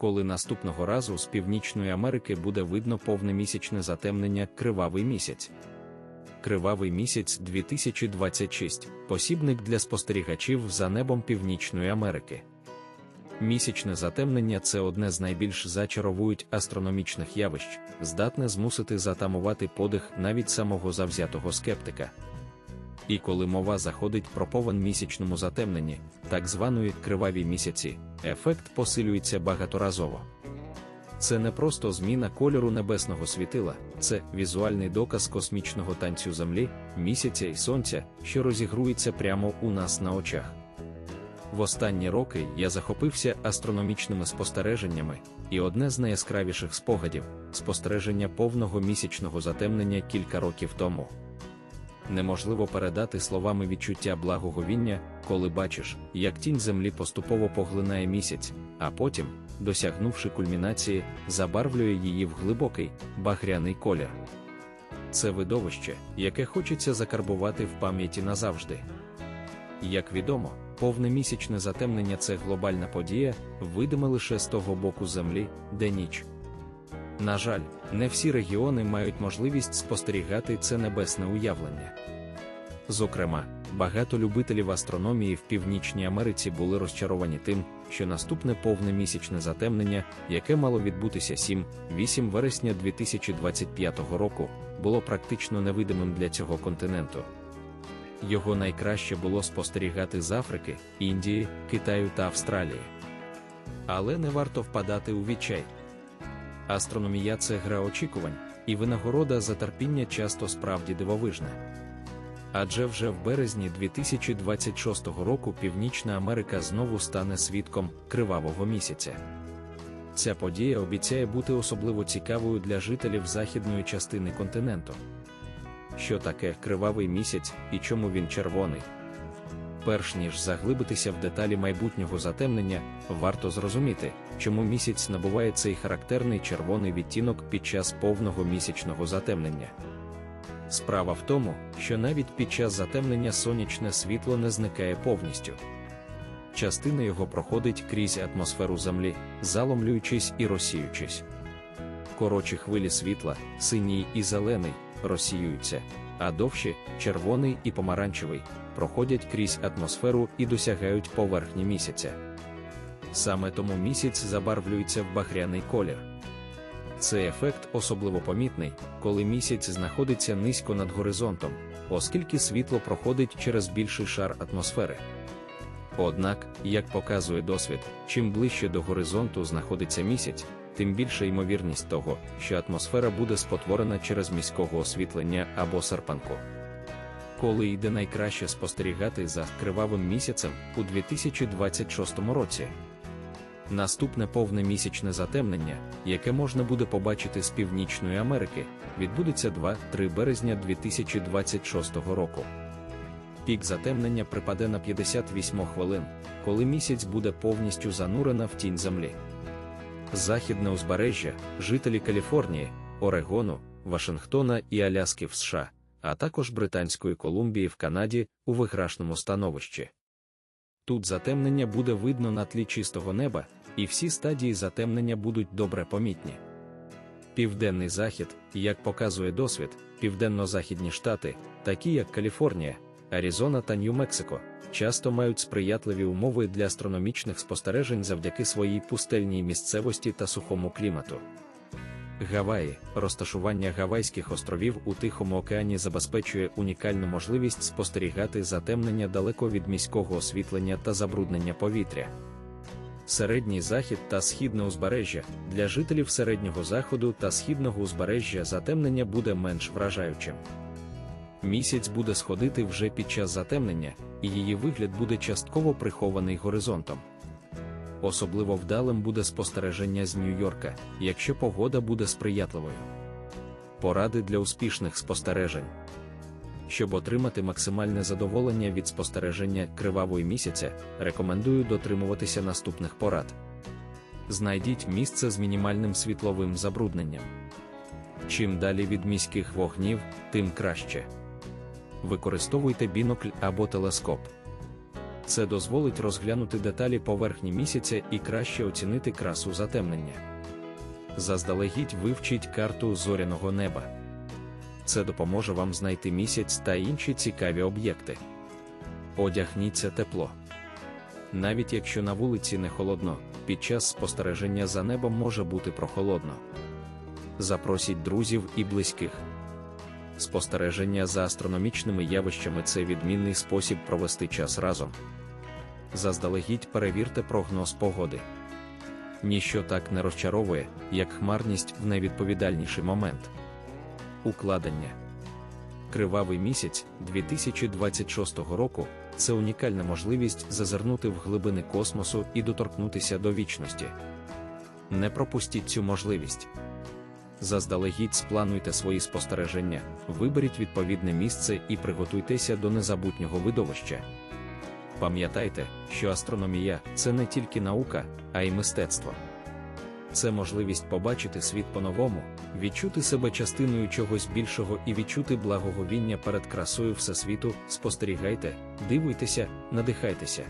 коли наступного разу з Північної Америки буде видно повне місячне затемнення Кривавий місяць. Кривавий місяць 2026 посібник для спостерігачів за небом Північної Америки. Місячне затемнення це одне з найбільш зачаровують астрономічних явищ, здатне змусити затамувати подих навіть самого завзятого скептика. І коли мова заходить про повен місячному затемненні, так званої криваві місяці, ефект посилюється багаторазово. Це не просто зміна кольору небесного світила, це візуальний доказ космічного танцю Землі, місяця і сонця, що розігрується прямо у нас на очах. В останні роки я захопився астрономічними спостереженнями, і одне з найяскравіших спогадів спостереження повного місячного затемнення кілька років тому. Неможливо передати словами відчуття благоговіння, коли бачиш, як тінь землі поступово поглинає місяць, а потім, досягнувши кульмінації, забарвлює її в глибокий, багряний колір. Це видовище, яке хочеться закарбувати в пам'яті назавжди. Як відомо, повне місячне затемнення це глобальна подія, видиме лише з того боку землі, де ніч. На жаль, не всі регіони мають можливість спостерігати це небесне уявлення. Зокрема, багато любителів астрономії в Північній Америці були розчаровані тим, що наступне повне місячне затемнення, яке мало відбутися 7-8 вересня 2025 року, було практично невидимим для цього континенту. Його найкраще було спостерігати з Африки, Індії, Китаю та Австралії. Але не варто впадати у відчай. Астрономія це гра очікувань, і винагорода за терпіння часто справді дивовижна. Адже вже в березні 2026 року Північна Америка знову стане свідком кривавого місяця. Ця подія обіцяє бути особливо цікавою для жителів західної частини континенту. Що таке кривавий місяць і чому він червоний? Перш ніж заглибитися в деталі майбутнього затемнення, варто зрозуміти, чому місяць набуває цей характерний червоний відтінок під час повного місячного затемнення. Справа в тому, що навіть під час затемнення сонячне світло не зникає повністю. Частина його проходить крізь атмосферу Землі, заломлюючись і розсіючись. Коротші хвилі світла, синій і зелений, розсіюються, а довші червоний і помаранчевий, проходять крізь атмосферу і досягають поверхні місяця. Саме тому місяць забарвлюється в багряний колір. Цей ефект особливо помітний, коли місяць знаходиться низько над горизонтом, оскільки світло проходить через більший шар атмосфери. Однак, як показує досвід, чим ближче до горизонту знаходиться місяць, тим більша ймовірність того, що атмосфера буде спотворена через міського освітлення або серпанку. Коли йде найкраще спостерігати за кривавим місяцем у 2026 році. Наступне повне місячне затемнення, яке можна буде побачити з Північної Америки, відбудеться 2-3 березня 2026 року. Пік затемнення припаде на 58 хвилин, коли місяць буде повністю занурена в тінь землі. Західне узбережжя, жителі Каліфорнії, Орегону, Вашингтона і Аляски в США, а також Британської Колумбії в Канаді у виграшному становищі. Тут затемнення буде видно на тлі чистого неба, і всі стадії затемнення будуть добре помітні. Південний захід, як показує досвід, південно-західні штати, такі як Каліфорнія, Аризона та Нью-Мексико, часто мають сприятливі умови для астрономічних спостережень завдяки своїй пустельній місцевості та сухому клімату. Гаваї, розташування Гавайських островів у Тихому океані забезпечує унікальну можливість спостерігати затемнення далеко від міського освітлення та забруднення повітря. Середній захід та східне узбережжя для жителів середнього заходу та східного узбережжя затемнення буде менш вражаючим. Місяць буде сходити вже під час затемнення, і її вигляд буде частково прихований горизонтом. Особливо вдалим буде спостереження з Нью-Йорка, якщо погода буде сприятливою. Поради для успішних спостережень. Щоб отримати максимальне задоволення від спостереження кривавої місяця, рекомендую дотримуватися наступних порад. Знайдіть місце з мінімальним світловим забрудненням. Чим далі від міських вогнів, тим краще. Використовуйте бінокль або телескоп. Це дозволить розглянути деталі поверхні місяця і краще оцінити красу затемнення. Заздалегідь вивчіть карту зоряного неба. Це допоможе вам знайти місяць та інші цікаві об'єкти. Одягніться тепло. Навіть якщо на вулиці не холодно, під час спостереження за небом може бути прохолодно. Запросіть друзів і близьких. Спостереження за астрономічними явищами це відмінний спосіб провести час разом. Заздалегідь перевірте прогноз погоди. Ніщо так не розчаровує, як хмарність в найвідповідальніший момент. Укладення Кривавий місяць 2026 року це унікальна можливість зазирнути в глибини космосу і доторкнутися до вічності. Не пропустіть цю можливість. Заздалегідь сплануйте свої спостереження, виберіть відповідне місце і приготуйтеся до незабутнього видовища. Пам'ятайте, що астрономія це не тільки наука, а й мистецтво. Це можливість побачити світ по-новому, відчути себе частиною чогось більшого і відчути благоговіння перед красою Всесвіту. Спостерігайте, дивуйтеся, надихайтеся.